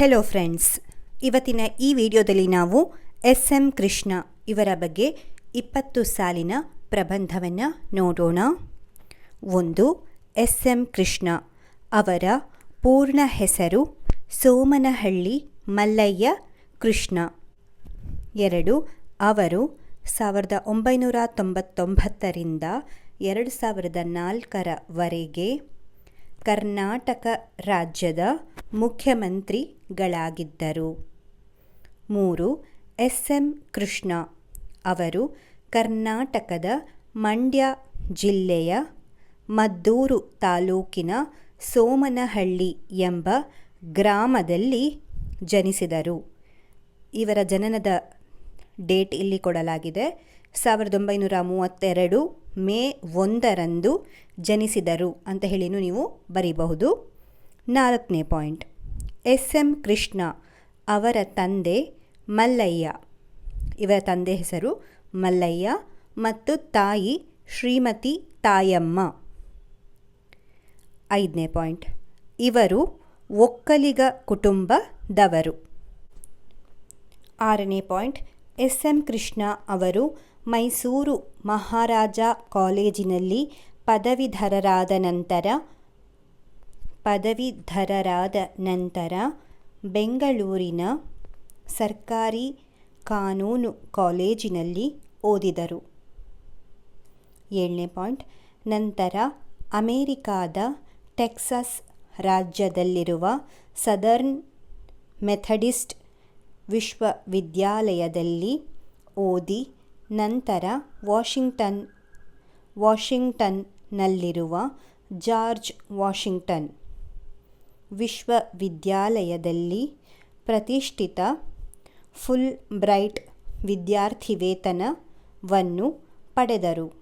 Hello friends ಇವತ್ತಿನ ಈ ವಿಡಿಯೋದಲ್ಲಿ ನಾವು ಎಸ್ ಎಂ ಕೃಷ್ಣ ಇವರ ಬಗ್ಗೆ ಇಪ್ಪತ್ತು ಸಾಲಿನ ಪ್ರಬಂಧವನ್ನು ನೋಡೋಣ. ಒಂದು ಎಸ್ ಎಂ ಕೃಷ್ಣ ಅವರ ಪೂರ್ಣ ಹೆಸರು ಸೋಮನಹಳ್ಳಿ ಮಲ್ಲಯ್ಯ ಕೃಷ್ಣ. ಎರಡು, ಅವರು ಸಾವಿರದ ಒಂಬೈನೂರ ತೊಂಬತ್ತೊಂಬತ್ತರಿಂದ ಎರಡು ಸಾವಿರದ ನಾಲ್ಕರವರೆಗೆ ಕರ್ನಾಟಕ ರಾಜ್ಯದ ಮುಖ್ಯಮಂತ್ರಿಗಳಾಗಿದ್ದರು. ಮೂರು, ಎಸ್. ಎಂ. ಕೃಷ್ಣ ಅವರು ಕರ್ನಾಟಕದ ಮಂಡ್ಯ ಜಿಲ್ಲೆಯ ಮದ್ದೂರು ತಾಲೂಕಿನ ಸೋಮನಹಳ್ಳಿ ಎಂಬ ಗ್ರಾಮದಲ್ಲಿ ಜನಿಸಿದರು. ಇವರ ಜನನದ ಡೇಟ್ ಇಲ್ಲಿ ಕೊಡಲಾಗಿದೆ. ಸಾವಿರದ ಒಂಬೈನೂರ ಮೂವತ್ತೆರಡು ಮೇ ಒಂದರಂದು ಜನಿಸಿದರು ಅಂತ ಹೇಳಿನೂ ನೀವು ಬರೀಬಹುದು. ನಾಲ್ಕನೇ ಪಾಯಿಂಟ್. ಎಸ್ ಎಂ ಕೃಷ್ಣ ಅವರ ತಂದೆ ಮಲ್ಲಯ್ಯ. ಇವರ ತಂದೆ ಹೆಸರು ಮಲ್ಲಯ್ಯ ಮತ್ತು ತಾಯಿ ಶ್ರೀಮತಿ ತಾಯಮ್ಮ. ಐದನೇ ಪಾಯಿಂಟ್. ಇವರು ಒಕ್ಕಲಿಗ ಕುಟುಂಬದವರು. ಆರನೇ ಪಾಯಿಂಟ್. ಎಸ್ ಎಂ ಕೃಷ್ಣ ಅವರು ಮೈಸೂರು ಮಹಾರಾಜ ಕಾಲೇಜಿನಲ್ಲಿ ಪದವೀಧರರಾದ ನಂತರ ಪದವೀಧರರಾದ ನಂತರ ಬೆಂಗಳೂರಿನ ಸರ್ಕಾರಿ ಕಾನೂನು ಕಾಲೇಜಿನಲ್ಲಿ ಓದಿದರು. ಏಳನೇ ಪಾಯಿಂಟ್, ನಂತರ ಅಮೇರಿಕಾದ ಟೆಕ್ಸಸ್ ರಾಜ್ಯದಲ್ಲಿರುವ ಸದರ್ನ್ ಮೆಥಡಿಸ್ಟ್ ವಿಶ್ವವಿದ್ಯಾಲಯದಲ್ಲಿ ಓದಿ ನಂತರ ವಾಷಿಂಗ್ಟನ್, ವಾಷಿಂಗ್ಟನ್ನಲ್ಲಿರುವ ಜಾರ್ಜ್ ವಾಷಿಂಗ್ಟನ್ ವಿಶ್ವವಿದ್ಯಾಲಯದಲ್ಲಿ ಪ್ರತಿಷ್ಠಿತ ಫುಲ್ ಬ್ರೈಟ್ ವಿದ್ಯಾರ್ಥಿವೇತನವನ್ನು ಪಡೆದರು.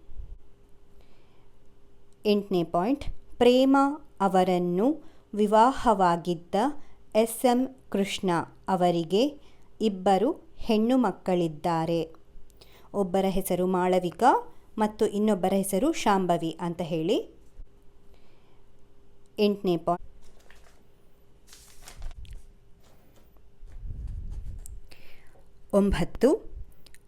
ಎಂಟನೇ ಪಾಯಿಂಟ್. ಪ್ರೇಮ ಅವರನ್ನು ವಿವಾಹವಾಗಿದ್ದ ಎಸ್. ಎಂ. ಕೃಷ್ಣ ಅವರಿಗೆ ಇಬ್ಬರು ಹೆಣ್ಣು ಮಕ್ಕಳಿದ್ದಾರೆ. ಒಬ್ಬರ ಹೆಸರು ಮಾಳವಿಕಾ ಮತ್ತು ಇನ್ನೊಬ್ಬರ ಹೆಸರು ಶಾಂಭವಿ ಅಂತ ಹೇಳಿ. ಎಂಟನೇ ಪಾಯಿಂಟ್. ಒಂಬತ್ತು.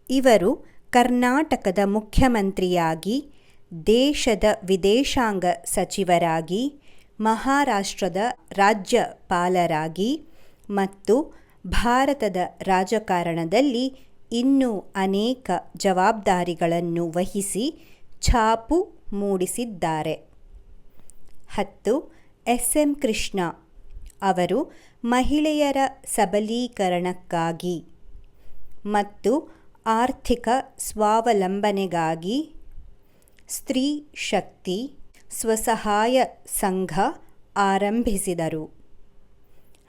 ಇವರು ಕರ್ನಾಟಕದ ಮುಖ್ಯಮಂತ್ರಿಯಾಗಿ, ದೇಶದ ವಿದೇಶಾಂಗ ಸಚಿವರಾಗಿ, ಮಹಾರಾಷ್ಟ್ರದ ರಾಜ್ಯಪಾಲರಾಗಿ ಮತ್ತು ಭಾರತದ ರಾಜಕಾರಣದಲ್ಲಿ ಇನ್ನೂ ಅನೇಕ ಜವಾಬ್ದಾರಿಗಳನ್ನು ವಹಿಸಿ ಛಾಪು ಮೂಡಿಸಿದ್ದಾರೆ. ಹತ್ತು. ಎಸ್. ಎಂ. ಕೃಷ್ಣ ಅವರು ಮಹಿಳೆಯರ ಸಬಲೀಕರಣಕ್ಕಾಗಿ ಮತ್ತು ಆರ್ಥಿಕ ಸ್ವಾವಲಂಬನೆಗಾಗಿ ಸ್ತ್ರೀ ಶಕ್ತಿ ಸ್ವಸಹಾಯ ಸಂಘ ಆರಂಭಿಸಿದರು.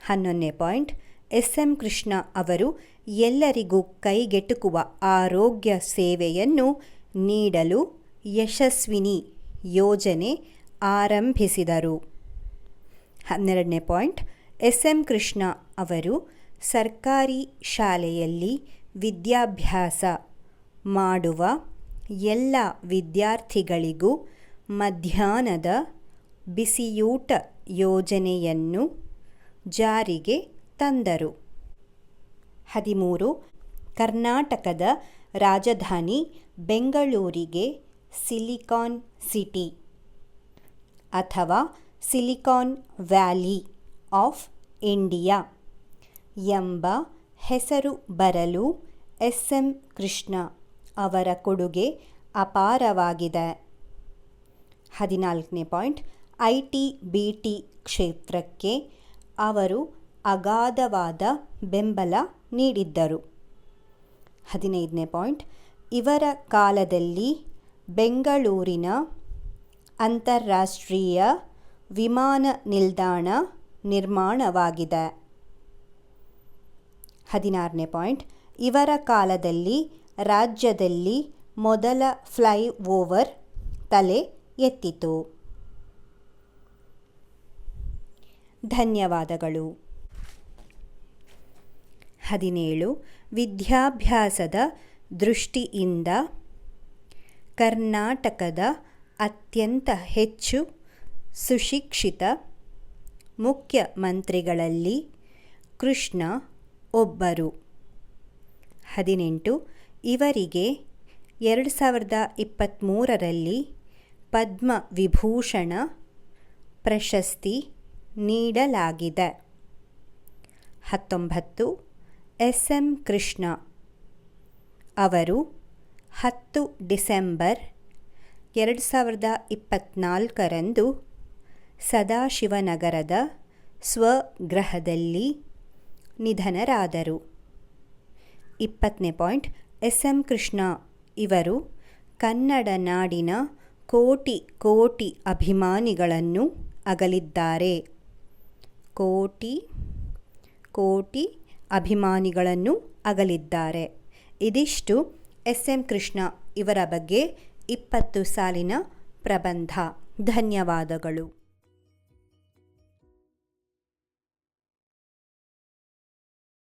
ಹನ್ನೊಂದನೇ ಪಾಯಿಂಟ್. ಎಸ್. ಎಂ. ಕೃಷ್ಣ ಅವರು ಎಲ್ಲರಿಗೂ ಕೈಗೆಟುಕುವ ಆರೋಗ್ಯ ಸೇವೆಯನ್ನು ನೀಡಲು ಯಶಸ್ವಿನಿ ಯೋಜನೆ ಆರಂಭಿಸಿದರು. ಹನ್ನೆರಡನೇ ಪಾಯಿಂಟ್. ಎಸ್. ಎಂ. ಕೃಷ್ಣ ಅವರು ಸರ್ಕಾರಿ ಶಾಲೆಯಲ್ಲಿ ವಿದ್ಯಾಭ್ಯಾಸ ಮಾಡುವ ಎಲ್ಲ ವಿದ್ಯಾರ್ಥಿಗಳಿಗೂ ಮಧ್ಯಾಹ್ನದ ಬಿಸಿಯೂಟ ಯೋಜನೆಯನ್ನು ಜಾರಿಗೆ ತಂದರು. ಹದಿಮೂರು. ಕರ್ನಾಟಕದ ರಾಜಧಾನಿ ಬೆಂಗಳೂರಿಗೆ ಸಿಲಿಕಾನ್ ಸಿಟಿ ಅಥವಾ ಸಿಲಿಕಾನ್ ವ್ಯಾಲಿ ಆಫ್ ಇಂಡಿಯಾ ಎಂಬ ಹೆಸರು ಬರಲು ಎಸ್ ಎಂ ಕೃಷ್ಣ ಅವರ ಕೊಡುಗೆ ಅಪಾರವಾಗಿದೆ. ಹದಿನಾಲ್ಕನೇ point. I T B T ಕ್ಷೇತ್ರಕ್ಕೆ ಅವರು ಅಗಾಧವಾದ ಬೆಂಬಲ ನೀಡಿದ್ದರು. ಹದಿನೈದನೇ ಪಾಯಿಂಟ್. ಇವರ ಕಾಲದಲ್ಲಿ ಬೆಂಗಳೂರಿನ ಅಂತಾರಾಷ್ಟ್ರೀಯ ವಿಮಾನ ನಿಲ್ದಾಣ ನಿರ್ಮಾಣವಾಗಿದೆ. ಹದಿನಾರನೇ ಪಾಯಿಂಟ್. ಇವರ ಕಾಲದಲ್ಲಿ, ರಾಜ್ಯದಲ್ಲಿ ಮೊದಲ ಫ್ಲೈ ಓವರ್ ತಲೆ ಎತ್ತಿತು. ಧನ್ಯವಾದಗಳು. ಹದಿನೇಳು. ವಿದ್ಯಾಭ್ಯಾಸದ ದೃಷ್ಟಿಯಿಂದ ಕರ್ನಾಟಕದ ಅತ್ಯಂತ ಹೆಚ್ಚು ಸುಶಿಕ್ಷಿತ ಮುಖ್ಯಮಂತ್ರಿಗಳಲ್ಲಿ ಕೃಷ್ಣ ಒಬ್ಬರು. ಹದಿನೆಂಟು. ಇವರಿಗೆ ಎರಡು ಸಾವಿರದ ಇಪ್ಪತ್ತ್ಮೂರರಲ್ಲಿ ಪದ್ಮ ವಿಭೂಷಣ ಪ್ರಶಸ್ತಿ ನೀಡಲಾಗಿದೆ. ಹತ್ತೊಂಬತ್ತು. ಎಸ್. ಎಂ. ಕೃಷ್ಣ ಅವರು ಹತ್ತು ಡಿಸೆಂಬರ್ ಎರಡು ಸಾವಿರದ ಇಪ್ಪತ್ತ್ನಾಲ್ಕರಂದು ಸದಾಶಿವನಗರದ ಸ್ವಗೃಹದಲ್ಲಿ ನಿಧನರಾದರು. ಇಪ್ಪತ್ತನೇ ಪಾಯಿಂಟ್, ಎಸ್. ಎಂ. ಕೃಷ್ಣ ಇವರು ಕನ್ನಡ ನಾಡಿನ ಕೋಟಿ ಕೋಟಿ ಅಭಿಮಾನಿಗಳನ್ನು ಅಗಲಿದ್ದಾರೆ. ಕೋಟಿ ಕೋಟಿ ಅಭಿಮಾನಿಗಳನ್ನು ಅಗಲಿದ್ದಾರೆ. ಇದಿಷ್ಟು ಎಸ್. ಎಂ. ಕೃಷ್ಣ ಇವರ ಬಗ್ಗೆ ಇಪ್ಪತ್ತು ಸಾಲಿನ ಪ್ರಬಂಧ. ಧನ್ಯವಾದಗಳು.